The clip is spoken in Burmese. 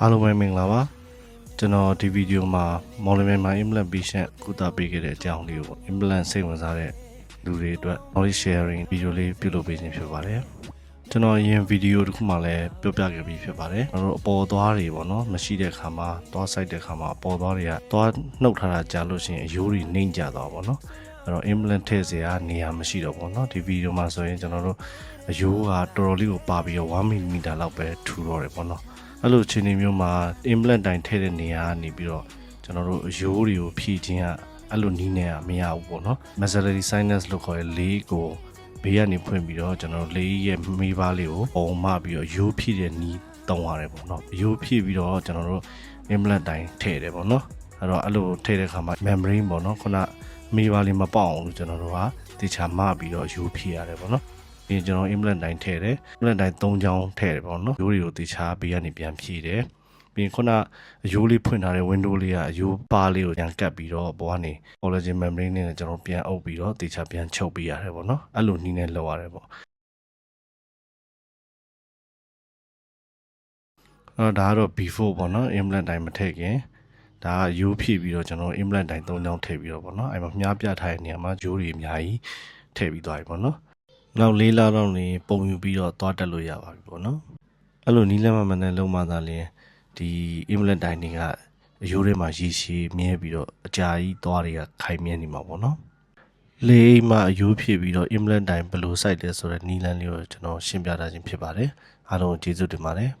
အားလုံးပဲမင်္ဂလာပါကျွန်တော်ဒီဗီဒီယိုမှာမော်လမြိုင်မှာ implant patient ကုသပေးခဲ့တဲ့အကြောင်းလေးကို implant စိတ်ဝင်စားတဲ့လူတွေအတွက် knowledge sharing ဗီဒီယိုလေးပြုလုပ်ပေးခြင်းဖြစ်ပါတယ်ကျွန်တော်အရင်ဗီဒီယိုတစ်ခုမှလည်းပြောပြခဲ့ပြီးဖြစ်ပါတယ်ကျွန်တော်တို့အပေါ်သွားတွေပေါ့နော်မရှိတဲ့ခါမှာသွားဆိုင်တဲ့ခါမှာအပေါ်သွားတွေကသွားနှုတ်ထားတာကြာလို့ရှိရင်အယိုးတွေနှိမ့်ကြသွားပေါ့နော်အဲ့တော့ implant ထည့်စရာနေရာမရှိတော့ဘူးเนาะဒီဗီဒီယိုမှာဆိုရင်ကျွန်တော်တို့အယိုးကတော်တော်လေးကိုပါပြီးတော့1 mm လောက်ပဲထူတော့တယ်ပေါ့နော် အဲ့လိုအခြေအနေမျိုးမှာ implant တိုင်ထည့်တဲ့နေရာကနေပြီးတော့ကျွန်တော်တို့အယိုးတွေကိုဖြည့်ခြင်းကအဲ့လိုနီးနေရမရဘူးပေါ့နော် maxillary sinus လို့ခေါ်တဲ့လေးကိုဘေးကနေဖွင့်ပြီးတော့ကျွန်တော်တို့လေးရဲ့မိဘလေးကိုပုံမပြီးတော့ရိုးဖြည့်တဲ့နီးတုံးရတယ်ပေါ့နော်ရိုးဖြည့်ပြီးတော့ကျွန်တော်တို့ implant တိုင်ထည့်တယ်ပေါ့နော်အဲ့တော့အဲ့လိုထည့်တဲ့အခါမှာ membrane ပေါ့နော်ခုနမိဘလေးမပေါက်အောင်လို့ကျွန်တော်တို့ကတေချာမပြီးတော့ရိုးဖြည့်ရတယ်ပေါ့နော် ပြီးရင်ကျွန်တော် implant တိုင်းထည့်တယ် implant တိုင်း၃ချောင်းထည့်တယ်ပေါ့နော်ရိုးတွေကိုတေချာဘေးကနေပြန်ဖြည့်တယ်ပြီးရင်ခုနအယိုးလေးဖွင့်ထားတဲ့ window လေးကအယိုးပါလေးကိုပြန်ကတ်ပြီးတော့ပေါ်ကနေ collagen membrane နဲ့ကျွန်တော်ပြန်အုပ်ပြီးတော့တေချာပြန်ချုပ်ပေးရတယ်ပေါ့နော်အဲ့လိုနည်းနဲ့လုပ်ရတယ်ပေါ့အဲ့တော့ဒါကတော့ before ပေါ့နော် implant တိုင်းမထည့်ခင်ဒါကရိုးဖြည့်ပြီးတော့ကျွန်တော် implant တိုင်း၃ချောင်းထည့်ပြီးတော့ပေါ့နော်အဲ့မှာမြားပြထားတဲ့နေရာမှာဂျိုးတွေအများကြီးထည့်ပြီးသွားပြီပေါ့နော် နောက်လေးလတော့နေပုံယူပြီးတော့သွားတက်လို့ရပါပြီပေါ့နော်အဲ့လိုနီးလမ်းမမနဲ့လုံးမသာလင်းဒီ implant တိုင်းတွေကအယိုးထဲမှာရည်ရှည်မြဲပြီးတော့အကြာကြီးသွားတွေကခိုင်မြဲနေမှာပေါ့နော်လေးမှအယိုးဖြစ်ပြီးတော့ implant တိုင်းဘယ်လိုစိုက်တယ်ဆိုတဲ့နီးလမ်းလေးကိုကျွန်တော်ရှင်းပြထားခြင်းဖြစ်ပါတယ်အားလုံးကျေးဇူးတင်ပါတယ်